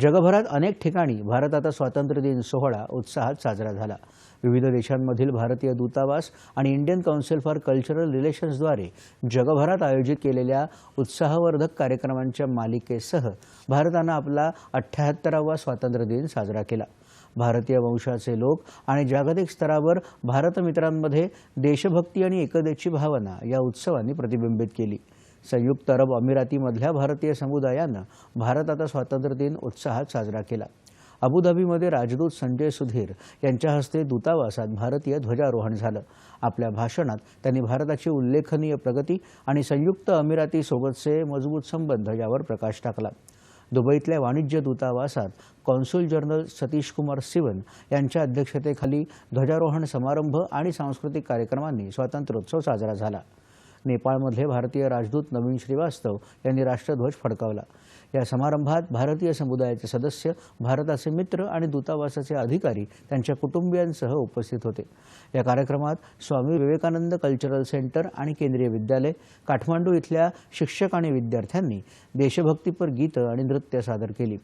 जगभरात अनेक ठिकाणी भारताचा स्वातंत्र्य दिन सोहळा उत्साहात साजरा झाला. विविध देशांमधील भारतीय दूतावास आणि इंडियन काउन्सिल फॉर कल्चरल रिलेशन्सद्वारे जगभरात आयोजित केलेल्या उत्साहवर्धक कार्यक्रमांच्या मालिकेसह भारतानं आपला अठ्ठ्याहत्तरावा स्वातंत्र्य दिन साजरा केला. भारतीय वंशाचे लोक आणि जागतिक स्तरावर भारतमित्रांमध्ये देशभक्ती आणि एकतेची भावना या उत्सवांनी प्रतिबिंबित केली. संयुक्त अरब अमिरातीमधल्या भारतीय समुदायानं भारताचा स्वातंत्र्य दिन उत्साहात साजरा केला. अबुधाबीमध्ये राजदूत संजय सुधीर यांच्या हस्ते दूतावासात भारतीय ध्वजारोहण झालं. आपल्या भाषणात त्यांनी भारताची उल्लेखनीय प्रगती आणि संयुक्त अमिरातीसोबतचे मजबूत संबंध यावर प्रकाश टाकला. दुबईतल्या वाणिज्य दूतावासात कॉन्सुल जनरल सतीश कुमार सिवन यांच्या अध्यक्षतेखाली ध्वजारोहण समारंभ आणि सांस्कृतिक कार्यक्रमांनी स्वातंत्र्योत्सव साजरा झाला. नेपाळमधले भारतीय राजदूत नवीन श्रीवास्तव यांनी राष्ट्रध्वज फडकावला. या समारंभात भारतीय समुदायाचे सदस्य भारताचे मित्र आणि दूतावासाचे अधिकारी त्यांच्या कुटुंबियांसह उपस्थित होते. या कार्यक्रमात स्वामी विवेकानंद कल्चरल सेंटर आणि केंद्रीय विद्यालय काठमांडू इथल्या शिक्षक आणि विद्यार्थ्यांनी देशभक्तीपर गीतं आणि नृत्य सादर केली.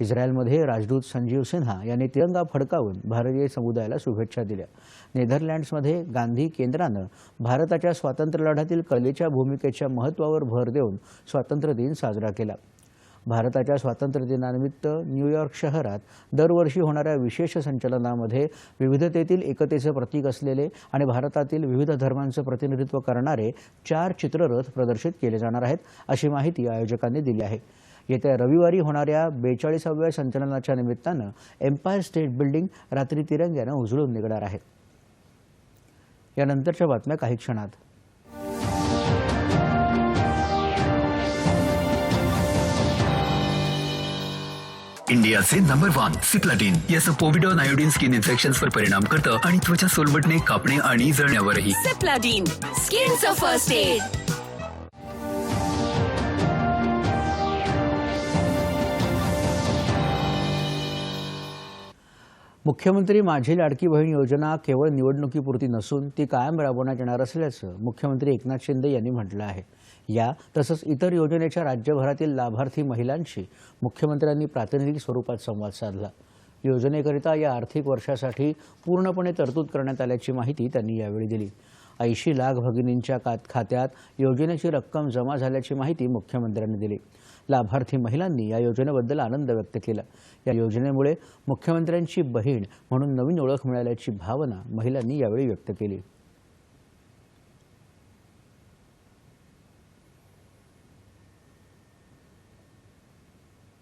इस्रायलमध्ये राजदूत संजीव सिन्हा यांनी तिरंगा फडकावून भारतीय समुदायाला शुभेच्छा दिल्या. नेदरलँड्समध्ये गांधी केंद्रानं भारताच्या स्वातंत्र्यलढ्यातील कलेच्या भूमिकेच्या महत्त्वावर भर देऊन स्वातंत्र्य दिन साजरा केला. भारताच्या स्वातंत्र्य दिनानिमित्त न्यूयॉर्क शहरात दरवर्षी होणाऱ्या विशेष संचलनामध्ये विविधतेतील एकतेचं प्रतीक असलेले आणि भारतातील विविध धर्मांचं प्रतिनिधित्व करणारे चार चित्ररथ प्रदर्शित केले जाणार आहेत अशी माहिती आयोजकांनी दिली आहे. येत्या रविवारी होणाऱ्या बेचाळीसाव्या संचलनाच्या निमित्तानं एम्पायर स्टेट बिल्डिंग रात्री तिरंग्यानं उजळून निघणार आहे. यानंतरच्या बातम्या काही क्षणात. इंडियाचे नंबर वन सिप्लाटिन याचं पोविडॉन आयोडीन स्किन इन्फेक्शन्सवर परिणाम करतं आणि त्वचा सोलवटणे कापणे आणि जळण्यावरही. Cipladine, skin's a first मुख्यमंत्री माझी लाडकी बहीण योजना केवळ निवडणुकीपुरती नसून ती कायम राबवण्यात येणार असल्याचं मुख्यमंत्री एकनाथ शिंदे यांनी म्हटलं आहे. या तसंच इतर योजनेच्या राज्यभरातील लाभार्थी महिलांशी मुख्यमंत्र्यांनी प्रातिनिधिक स्वरूपात संवाद साधला. योजनेकरिता या आर्थिक वर्षासाठी पूर्णपणे तरतूद करण्यात आल्याची माहिती त्यांनी यावेळी दिली. ऐंशी लाख भगिनींच्या कात- खात्यात योजनेची रक्कम जमा झाल्याची माहिती मुख्यमंत्र्यांनी दिली. लाभार्थी महिलांनी या योजनेबद्दल आनंद व्यक्त केला. या योजनेमुळे मुख्यमंत्र्यांची बहीण म्हणून नवीन ओळख मिळाल्याची भावना महिलांनी यावेळी व्यक्त केली.